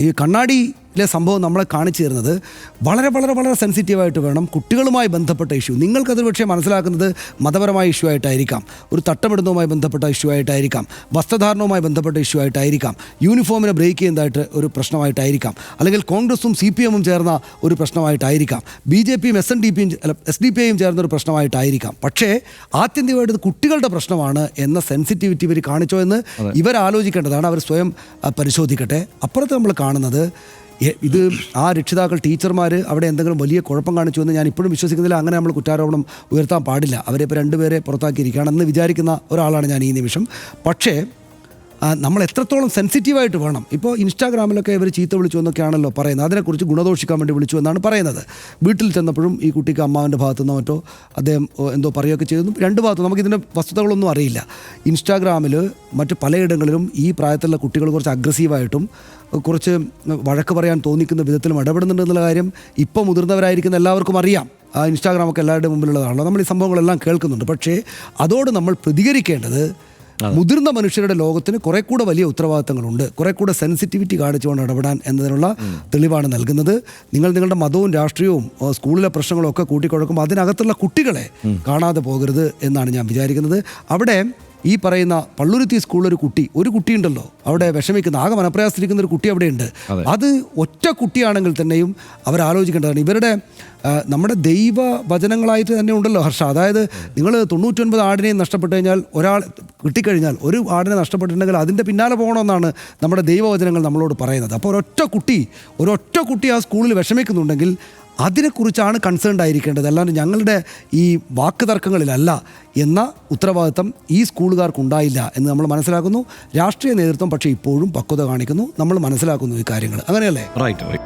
ഈ കണ്ണാടിയിലെ സംഭവം നമ്മളെ കാണിച്ചു തരുന്നത് വളരെ വളരെ വളരെ സെൻസിറ്റീവായിട്ട് വേണം കുട്ടികളുമായി ബന്ധപ്പെട്ട ഇഷ്യൂ നിങ്ങൾക്കത് പക്ഷേ മനസ്സിലാക്കുന്നത് മതപരമായ ഇഷ്യൂ ആയിട്ടായിരിക്കാം. ഒരു തട്ടമിടുന്നതുമായി ബന്ധപ്പെട്ട ഇഷ്യൂ ആയിട്ടായിരിക്കാം. വസ്ത്രധാരണവുമായി ബന്ധപ്പെട്ട ഇഷ്യൂ ആയിട്ടായിരിക്കാം. യൂണിഫോമിനെ ബ്രേക്ക് ചെയ്യുന്നതായിട്ട് ഒരു പ്രശ്നമായിട്ടായിരിക്കാം. അല്ലെങ്കിൽ കോൺഗ്രസും സി പി എമ്മും ചേർന്ന ഒരു പ്രശ്നമായിട്ടായിരിക്കാം. ബി ജെ പിയും എസ് എൻ ഡി പിയും അല്ല എസ് ഡി പി ഐയും ചേർന്ന ഒരു പ്രശ്നമായിട്ടായിരിക്കാം. പക്ഷേ ആത്യന്തികമായിട്ട് ഇത് കുട്ടികളുടെ പ്രശ്നമാണ് എന്ന സെൻസിറ്റിവിറ്റി ഇവർ കാണിച്ചോ എന്ന് ഇവർ ആലോചിക്കേണ്ടതാണ് അവർ സ്വയം പരിശോധിക്കട്ടെ. അപ്പുറത്ത് നമ്മൾ കാണുന്നത് ഇത് ആ രക്ഷിതാക്കൾ ടീച്ചർമാർ അവിടെ എന്തെങ്കിലും വലിയ കുഴപ്പം കാണിച്ചു എന്ന് ഞാൻ ഇപ്പോഴും വിശ്വസിക്കുന്നില്ല. അങ്ങനെ നമ്മൾ കുറ്റാരോപണം ഉയർത്താൻ പാടില്ല. അവരെ ഇപ്പോൾ രണ്ടുപേരെ പുറത്താക്കിയിരിക്കുകയാണെന്ന് വിചാരിക്കുന്ന ഒരാളാണ് ഞാൻ ഈ നിമിഷം. പക്ഷേ നമ്മൾ എത്രത്തോളം സെൻസിറ്റീവായിട്ട് വേണം. ഇപ്പോൾ ഇൻസ്റ്റാഗ്രാമിലൊക്കെ ഇവർ ചീത്ത വിളിച്ചു എന്നൊക്കെയാണല്ലോ പറയുന്നത്. അതിനെക്കുറിച്ച് ഗുണദോഷിക്കാൻ വേണ്ടി വിളിച്ചു എന്നാണ് പറയുന്നത്. വീട്ടിൽ ചെന്നപ്പോഴും ഈ കുട്ടിക്ക് അമ്മാവിന്റെ ഭാഗത്തു നിന്നോ മറ്റോ അദ്ദേഹം എന്തോ പറയുകയൊക്കെ ചെയ്തു. രണ്ട് ഭാഗത്തും നമുക്കിതിന്റെ വസ്തുതകളൊന്നും അറിയില്ല. ഇൻസ്റ്റാഗ്രാമിൽ മറ്റ് പലയിടങ്ങളിലും ഈ പ്രായത്തിലുള്ള കുട്ടികൾ കുറച്ച് അഗ്രസീവായിട്ടും കുറച്ച് വഴക്ക് പറയാൻ തോന്നിക്കുന്ന വിധത്തിലും ഇടപെടുന്നുണ്ടെന്നുള്ള കാര്യം ഇപ്പോൾ മുതിർന്നവരായിരിക്കുന്ന എല്ലാവർക്കും അറിയാം. ഇൻസ്റ്റാഗ്രാമൊക്കെ എല്ലാവരുടെ മുമ്പിലുള്ളതാണല്ലോ. നമ്മൾ ഈ സംഭവങ്ങളെല്ലാം കേൾക്കുന്നുണ്ട്. പക്ഷേ അതോട് നമ്മൾ പ്രതികരിക്കേണ്ടത് മുതിർന്ന മനുഷ്യരുടെ ലോകത്തിന് കുറെ കൂടെ വലിയ ഉത്തരവാദിത്തങ്ങളുണ്ട്. കുറെ കൂടെ സെൻസിറ്റിവിറ്റി കാണിച്ചുകൊണ്ട് ഇടപെടാൻ എന്നതിനുള്ള തെളിവാണ് നൽകുന്നത്. നിങ്ങൾ നിങ്ങളുടെ മതവും രാഷ്ട്രീയവും സ്കൂളിലെ പ്രശ്നങ്ങളും ഒക്കെ കൂട്ടിക്കുഴക്കുമ്പോൾ അതിനകത്തുള്ള കുട്ടികളെ കാണാതെ പോകരുത് എന്നാണ് ഞാൻ വിചാരിക്കുന്നത്. അവിടെ ഈ പറയുന്ന പള്ളുരുത്തി സ്കൂളിൽ ഒരു കുട്ടി ഒരു കുട്ടിയുണ്ടല്ലോ. അവിടെ വിഷമിക്കുന്ന ആകെ മനപ്രയാസത്തിരിക്കുന്ന ഒരു കുട്ടി അവിടെയുണ്ട്. അത്. ഒറ്റ കുട്ടിയാണെങ്കിൽ തന്നെയും അവർ ആലോചിക്കേണ്ടതാണ്. ഇവരുടെ നമ്മുടെ ദൈവ വചനങ്ങളായിട്ട് തന്നെ ഉണ്ടല്ലോ ഹർഷ. അതായത് നിങ്ങൾ തൊണ്ണൂറ്റൊൻപത് ആടിനെയും നഷ്ടപ്പെട്ടു കഴിഞ്ഞാൽ ഒരാൾ കിട്ടിക്കഴിഞ്ഞാൽ ഒരു ആടിനെ നഷ്ടപ്പെട്ടിട്ടുണ്ടെങ്കിൽ അതിന്റെ പിന്നാലെ പോകണമെന്നാണ് നമ്മുടെ ദൈവവചനങ്ങൾ നമ്മളോട് പറയുന്നത്. അപ്പോൾ ഒരൊറ്റ കുട്ടി ഒരൊറ്റ കുട്ടി ആ സ്കൂളിൽ വിഷമിക്കുന്നുണ്ടെങ്കിൽ അതിനെക്കുറിച്ചാണ് കൺസേൺഡ് ആയിരിക്കേണ്ടത്. അല്ലാണ്ട് ഞങ്ങളുടെ ഈ വാക്ക് തർക്കങ്ങളിലല്ല എന്ന ഉത്തരവാദിത്തം ഈ സ്കൂളുകാർക്കുണ്ടായില്ല എന്ന് നമ്മൾ മനസ്സിലാക്കുന്നു. രാഷ്ട്രീയ നേതൃത്വം പക്ഷേ ഇപ്പോഴും പക്വത കാണിക്കുന്നു. നമ്മൾ മനസ്സിലാക്കുന്നു ഈ കാര്യങ്ങൾ. അങ്ങനെയല്ലേ? Right right